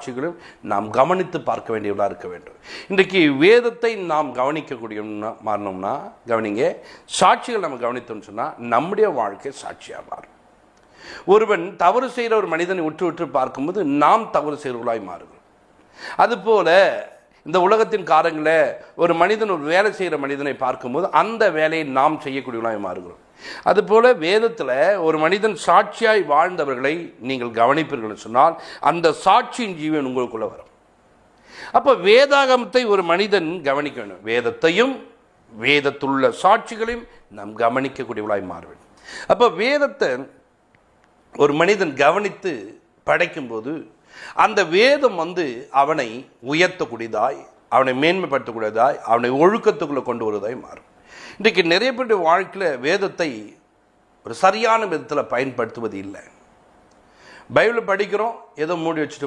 காட்சிகளும் நாம் கவனித்து பார்க்க வேண்டியவர்களாக இருக்க வேண்டும். இன்றைக்கு வேதத்தை நாம் கவனிக்கக்கூடிய மாறணும்னா கவனிங்க சாட்சிகள் நம்ம கவனித்தோம்னு சொன்னால் நம்முடைய வாழ்க்கை சாட்சியாக மாறும். ஒருவன் தவறு செய்கிற ஒரு மனிதனை உற்று உற்று பார்க்கும்போது நாம் தவறு செய்கிறவர்களாய் மாறுகிறோம். அதுபோல இந்த உலகத்தின் காரங்களை ஒரு மனிதன் ஒரு வேலை செய்கிற மனிதனை பார்க்கும்போது அந்த வேலையை நாம் செய்யக்கூடியவர்களாய் மாறுகிறோம். அதுபோல வேதத்தில் ஒரு மனிதன் சாட்சியாய் வாழ்ந்தவர்களை நீங்கள் கவனிப்பீர்கள் சொன்னால் அந்த சாட்சியின் ஜீவன் உங்களுக்குள்ளே வரும். அப்போ வேதாகமத்தை ஒரு மனிதன் கவனிக்க வேதத்தையும் வேதத்துள்ள சாட்சிகளையும் நாம் கவனிக்கக்கூடியவளாய் மாற வேண்டும். அப்போ வேதத்தை ஒரு மனிதன் கவனித்து படைக்கும்போது அந்த வேதம் வந்து அவனை உயர்த்தக்கூடியதாய் அவனை மேன்மைப்படுத்தக்கூடியதாய் அவனை ஒழுக்கத்துக்குள்ளே கொண்டு வருவதாய் மாறும். இன்றைக்கு நிறைய பேருடைய வாழ்க்கையில் வேதத்தை ஒரு சரியான விதத்தில் பயன்படுத்துவது இல்லை. பைபிள் படிக்கிறோம் ஏதோ மூடி வச்சுட்டு